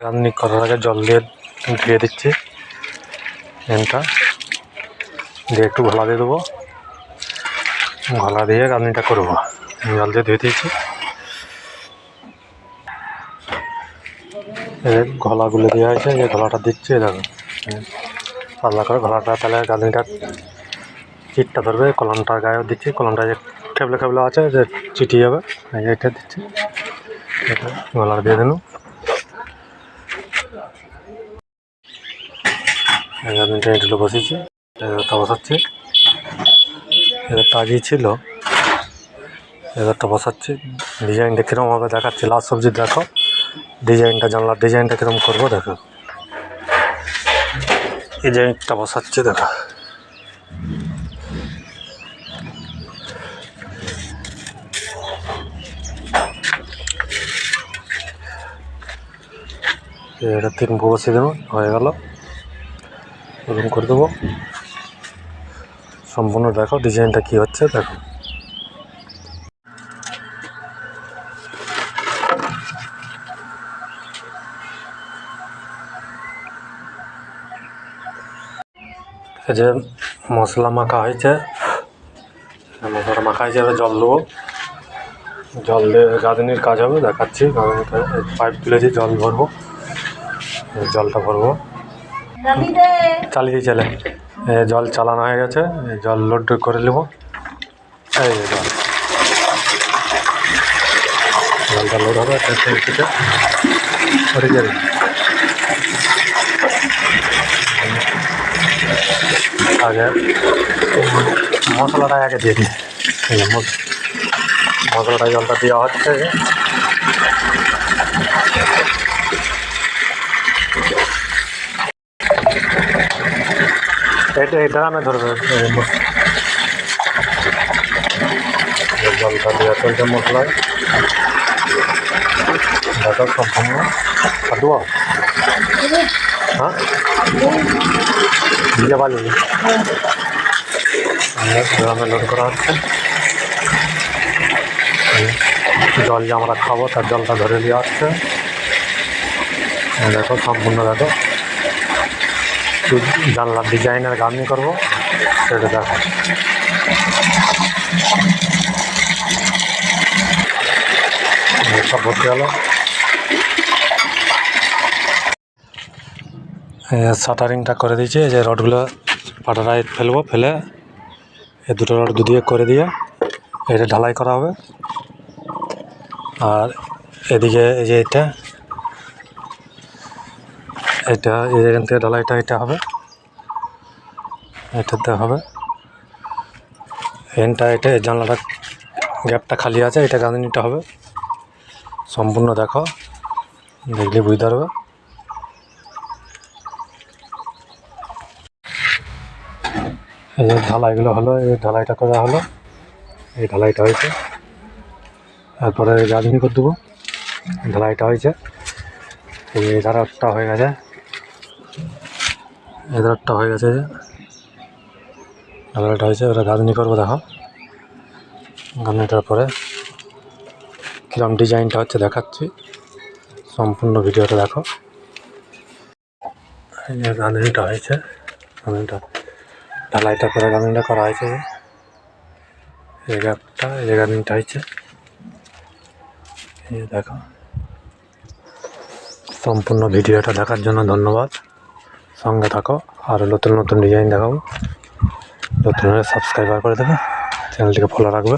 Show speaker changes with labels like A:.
A: রান্নি করার আগে জল দিয়ে ধুয়ে দিচ্ছি। ফ্যানটা দিয়ে একটু ঘোলা দিয়ে দেবো। ঘোলা দিয়ে রান্নিটা করব। জল দিয়ে ধুয়ে দিয়েছি। এই ঘোলা গুলে দেওয়া হয়েছে যে ঘোলাটা দিচ্ছি, এই দেখো। পাতলা করে ঘোলাটা, তাহলে গাঁদনিটা চিটটা ধরবে, কলমটার গায়েও দিচ্ছি, কলমটা যে কেবলে কেবলে আছে, যে চিটিয়ে যাবে, এই এটা দিচ্ছি। এটা গলার দিয়ে দিন গাঁদনিটা এটুলো বসিয়েছি এবারটা বসাচ্ছি এবারটা আগেই ছিল। এবারটা বসাচ্ছি ডিজাইনটা কীরকম হবে দেখাচ্ছি। লাস্ট সবজি দেখো। ডিজাইনটা জানলার ডিজাইনটা কীরকম করব দেখো। এই ডিজাইনটা বসাচ্ছি দেখো। এটা তিন বসিয়ে দেবো। হয়ে গেল। এরকম করে দেবো। সম্পূর্ণ দেখো, ডিজাইনটা কী হচ্ছে, দেখো। যে মশলা মাখা হয়েছে, মশলাটা মাখা হয়েছে জল দেবো। জল দিয়ে গাঁদনির কাজ হবে, দেখাচ্ছি পাইপ তুলেছি, জল ভরবো, জলটা ভরবো। চালিয়ে চালে জল চালানো হয়ে গেছে। জল লোড করে নেব। জলটা লোড হবে আগে মশলাটা আগে দিয়ে দিই। মশলাটা জলটা দেওয়া হচ্ছে। এটা ধরবে এই মশ- এই জলটা দেওয়া চলছে মশলায়। দেখো সম্পূর্ণ। কাটুয়া হ্যাঁ? দিয়ে ড্রামে লোড করা হচ্ছে। জল যে আমরা খাব তার জলটা ধরে দেওয়া হচ্ছে। এই দেখো সম্পূর্ণ দেখো। জানলার ডিজাইনের গার্নি করব। সেটা দেখো সব শাটারিংটা করে দিয়েছি যে রডগুলো পাটারায় ফেলব, ফেলে এই দুটো রড দুদিকে করে দিয়ে এটা ঢালাই করা হবে। আর এদিকে এই যে এটা এটা এখান থেকে ঢালাইটা এটা হবে। এটাতে হবে। এনটা, এটা জানলাটা, গ্যাপটা খালি আছে, এটা গাঁদনিটা হবে। সম্পূর্ণ দেখো। দেখলে বুঝতে পারবে। এই যে ঢালাইগুলো হলো, এই ঢালাইটা করা হলো, এই ঢালাইটা হয়েছে। তারপরে গাঁদনি করে দেবো। ঢালাইটা হয়েছে। এই ধারটা হয়ে গেছে। এই ধারটা হয়ে গেছে যে। হয়েছে ওরা গাঁদনি করব, দেখো। গাঁদনিটার পরে কীরকম ডিজাইনটা হচ্ছে দেখাচ্ছি। সম্পূর্ণ ভিডিওটা দেখো। গাঁদনিটা হয়েছে গাঁদনিটা ঢালাইটা করে গাঁদনিটা করা হয়েছে। এই গ্যাপটা এই যে গাঁদনিটা হয়েছে। দেখো। সম্পূর্ণ ভিডিওটা দেখার জন্য ধন্যবাদ। সঙ্গে থাকো আর নতুন নতুন ডিজাইন দেখাবো নতুন সাবস্ক্রাইবার করে দেবে। চ্যানেলটিকে ফলো রাখবে।